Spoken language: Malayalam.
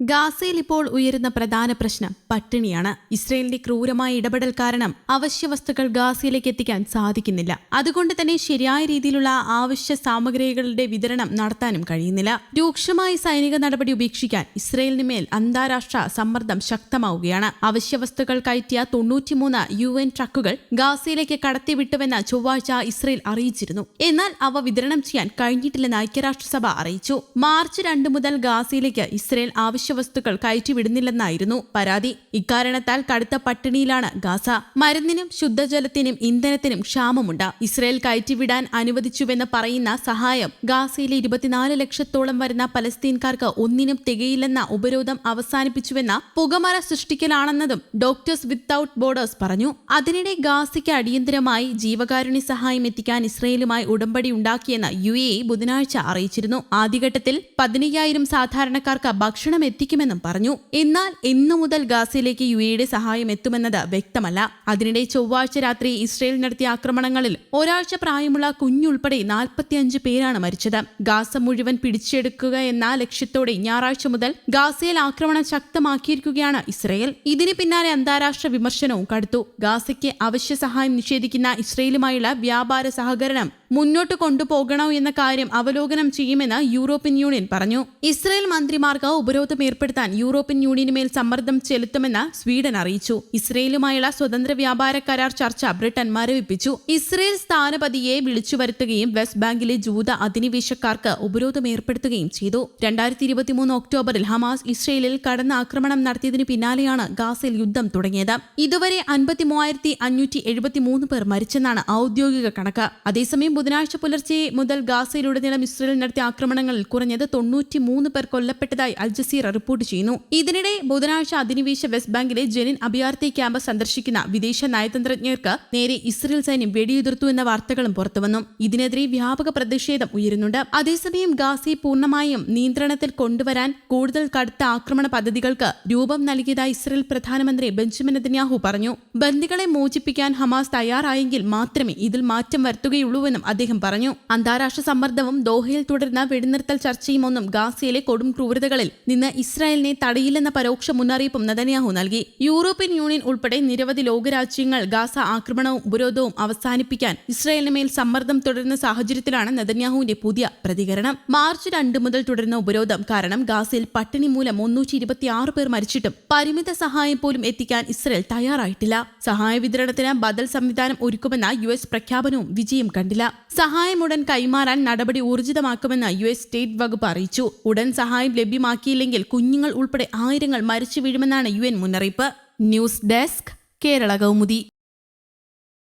ഗാസയിൽ ഇപ്പോൾ ഉയരുന്ന പ്രധാന പ്രശ്നം പട്ടിണിയാണ്. ഇസ്രയേലിന്റെ ക്രൂരമായ ഇടപെടൽ കാരണം അവശ്യ വസ്തുക്കൾ ഗാസയിലേക്ക് എത്തിക്കാൻ സാധിക്കുന്നില്ല. അതുകൊണ്ട് തന്നെ ശരിയായ രീതിയിലുള്ള ആവശ്യ സാമഗ്രികളുടെ വിതരണം നടത്താനും കഴിയുന്നില്ല. രൂക്ഷമായ സൈനിക നടപടി ഉപേക്ഷിക്കാൻ ഇസ്രയേലിന് മേൽ അന്താരാഷ്ട്ര സമ്മർദ്ദം ശക്തമാവുകയാണ്. അവശ്യ വസ്തുക്കൾ കയറ്റിയ തൊണ്ണൂറ്റിമൂന്ന് യു എൻ ട്രക്കുകൾ ഗാസയിലേക്ക് കടത്തിവിട്ടുവെന്ന് ചൊവ്വാഴ്ച ഇസ്രയേൽ അറിയിച്ചിരുന്നു. എന്നാൽ അവ വിതരണം ചെയ്യാൻ കഴിഞ്ഞിട്ടില്ലെന്ന് ഐക്യരാഷ്ട്രസഭ അറിയിച്ചു. മാർച്ച് രണ്ട് മുതൽ ഗാസയിലേക്ക് ഇസ്രയേൽ ആവശ്യ വസ്തുക്കൾ കയറ്റിവിടുന്നില്ലെന്നായിരുന്നു പരാതി. ഇക്കാരണത്താൽ കടുത്ത പട്ടിണിയിലാണ് ഗാസ. മരുന്നിനും ശുദ്ധജലത്തിനും ഇന്ധനത്തിനും ക്ഷാമമുണ്ട്. ഇസ്രയേൽ കയറ്റിവിടാൻ അനുവദിച്ചുവെന്ന് പറയുന്ന സഹായം ഗാസയിലെ ഇരുപത്തിനാല് ലക്ഷത്തോളം വരുന്ന പലസ്തീൻകാർക്ക് ഒന്നിനും തികയില്ലെന്ന ഉപരോധം അവസാനിപ്പിച്ചുവെന്ന പുകമറ സൃഷ്ടിക്കലാണെന്നതും ഡോക്ടേഴ്സ് വിത്തൌട്ട് ബോർഡേഴ്സ് പറഞ്ഞു. അതിനിടെ ഗാസയ്ക്ക് അടിയന്തരമായി ജീവകാരുണ്യ സഹായം എത്തിക്കാൻ ഇസ്രയേലുമായി ഉടമ്പടി ഉണ്ടാക്കിയെന്ന് യു എ ബുധനാഴ്ച അറിയിച്ചിരുന്നു. ആദ്യഘട്ടത്തിൽ പതിനയ്യായിരം സാധാരണക്കാർക്ക് ഭക്ഷണം എത്തിക്കുമെന്നും പറഞ്ഞു. എന്നാൽ ഇന്നു മുതൽ ഗാസയിലേക്ക് യു എയുടെ സഹായം എത്തുമെന്നത് വ്യക്തമല്ല. അതിനിടെ ചൊവ്വാഴ്ച രാത്രി ഇസ്രയേൽ നടത്തിയ ആക്രമണങ്ങളിൽ ഒരാഴ്ച പ്രായമുള്ള കുഞ്ഞുൾപ്പെടെ നാൽപ്പത്തിയഞ്ച് പേരാണ് മരിച്ചത്. ഗാസ മുഴുവൻ പിടിച്ചെടുക്കുക എന്ന ലക്ഷ്യത്തോടെ ഞായറാഴ്ച മുതൽ ഗാസയിൽ ആക്രമണം ശക്തമാക്കിയിരിക്കുകയാണ് ഇസ്രയേൽ. ഇതിന് പിന്നാലെ അന്താരാഷ്ട്ര വിമർശനവും കടുത്തു. ഗാസയ്ക്ക് അവശ്യ സഹായം നിഷേധിക്കുന്ന ഇസ്രയേലുമായുള്ള വ്യാപാര സഹകരണം മുന്നോട്ട് കൊണ്ടുപോകണോ എന്ന കാര്യം അവലോകനം ചെയ്യുമെന്ന് യൂറോപ്യൻ യൂണിയൻ പറഞ്ഞു. ഇസ്രയേൽ മന്ത്രിമാർക്ക് ഉപരോധം ഏർപ്പെടുത്താൻ യൂറോപ്യൻ യൂണിയന് മേൽ സമ്മർദ്ദം ചെലുത്തുമെന്ന് സ്വീഡൻ അറിയിച്ചു. ഇസ്രയേലുമായുള്ള സ്വതന്ത്ര വ്യാപാര കരാർ ചർച്ച ബ്രിട്ടൻ മരവിപ്പിച്ചു. ഇസ്രയേൽ സ്ഥാനപതിയെ വിളിച്ചു വരുത്തുകയും വെസ്റ്റ് ബാങ്കിലെ ജൂത അധിനിവേശക്കാർക്ക് ഉപരോധം ഏർപ്പെടുത്തുകയും ചെയ്തു. രണ്ടായിരത്തി ഇരുപത്തിമൂന്ന് ഒക്ടോബറിൽ ഹമാസ് ഇസ്രയേലിൽ കടന്ന ആക്രമണം നടത്തിയതിനു പിന്നാലെയാണ് ഗാസയിൽ യുദ്ധം തുടങ്ങിയത്. ഇതുവരെ അൻപത്തി മൂവായിരത്തി അഞ്ഞൂറ്റി എഴുപത്തിമൂന്ന് പേർ മരിച്ചെന്നാണ് ഔദ്യോഗിക കണക്ക്. അതേസമയം ബുധനാഴ്ച പുലർച്ചെ മുതൽ ഗാസയിലുടനീളം ഇസ്രയേൽ നടത്തിയ ആക്രമണങ്ങളിൽ കുറഞ്ഞത് തൊണ്ണൂറ്റി മൂന്ന് പേർ കൊല്ലപ്പെട്ടതായി അൽ ജസീറ റിപ്പോർട്ട് ചെയ്യുന്നു. ഇതിനിടെ ബുധനാഴ്ച അധിനിവേശ വെസ്റ്റ് ബാങ്കിലെ ജെനിൻ അഭയാർത്ഥി ക്യാമ്പ് സന്ദർശിക്കുന്ന വിദേശ നയതന്ത്രജ്ഞർക്ക് നേരെ ഇസ്രയേൽ സൈന്യം വെടിയുതിർത്തു എന്ന വാർത്തകളും പുറത്തുവന്നു ഇതിനെതിരെ വ്യാപക പ്രതിഷേധം ഉയരുന്നുണ്ട്. അതേസമയം ഗാസയെ പൂർണമായും നിയന്ത്രണത്തിൽ കൊണ്ടുവരാൻ കൂടുതൽ കടുത്ത ആക്രമണ പദ്ധതികൾക്ക് രൂപം നൽകിയതായി ഇസ്രയേൽ പ്രധാനമന്ത്രി ബെഞ്ചമിൻ നെതന്യാഹു പറഞ്ഞു. ബന്ദികളെ മോചിപ്പിക്കാൻ ഹമാസ് തയ്യാറായെങ്കിൽ മാത്രമേ ഇതിൽ മാറ്റം വരുത്തുകയുള്ളൂവെന്നും അദ്ദേഹം പറഞ്ഞു അന്താരാഷ്ട്ര സമ്മർദ്ദവും ദോഹയിൽ തുടരുന്ന വെടിനിർത്തൽ ചർച്ചയും ഒന്നും ഗാസയിലെ കൊടും ക്രൂരതകളിൽ നിന്ന് ഇസ്രായേലിനെ തടയില്ലെന്ന പരോക്ഷ മുന്നറിയിപ്പും നദന്യാഹു നൽകി. യൂറോപ്യൻ യൂണിയൻ ഉൾപ്പെടെ നിരവധി ലോകരാജ്യങ്ങൾ ഗാസ ആക്രമണവും ഉപരോധവും അവസാനിപ്പിക്കാൻ ഇസ്രായേലിന് മേൽ സമ്മർദ്ദം തുടരുന്ന സാഹചര്യത്തിലാണ് നദന്യാഹുവിന്റെ പുതിയ പ്രതികരണം. മാർച്ച് രണ്ട് മുതൽ തുടരുന്ന ഉപരോധം കാരണം ഗാസയിൽ പട്ടിണി മൂലം മുന്നൂറ്റി ഇരുപത്തിയാറ് പേർ മരിച്ചിട്ടും പരിമിത സഹായം പോലും എത്തിക്കാൻ ഇസ്രായേൽ തയ്യാറായിട്ടില്ല. സഹായ വിതരണത്തിന് ബദൽ സംവിധാനം ഒരുക്കുമെന്ന യു എസ് പ്രഖ്യാപനവും വിജയം കണ്ടില്ല. സഹായം ഉടൻ കൈമാറാൻ നടപടി ഊർജിതമാക്കുമെന്ന് യു എസ് സ്റ്റേറ്റ് വകുപ്പ് അറിയിച്ചു. ഉടൻ സഹായം ലഭ്യമാക്കിയില്ലെങ്കിൽ കുഞ്ഞുങ്ങൾ ഉൾപ്പെടെ ആയിരങ്ങൾ മരിച്ചു വീഴുമെന്നാണ് യു മുന്നറിയിപ്പ്. News desk Kerala Kaumudi.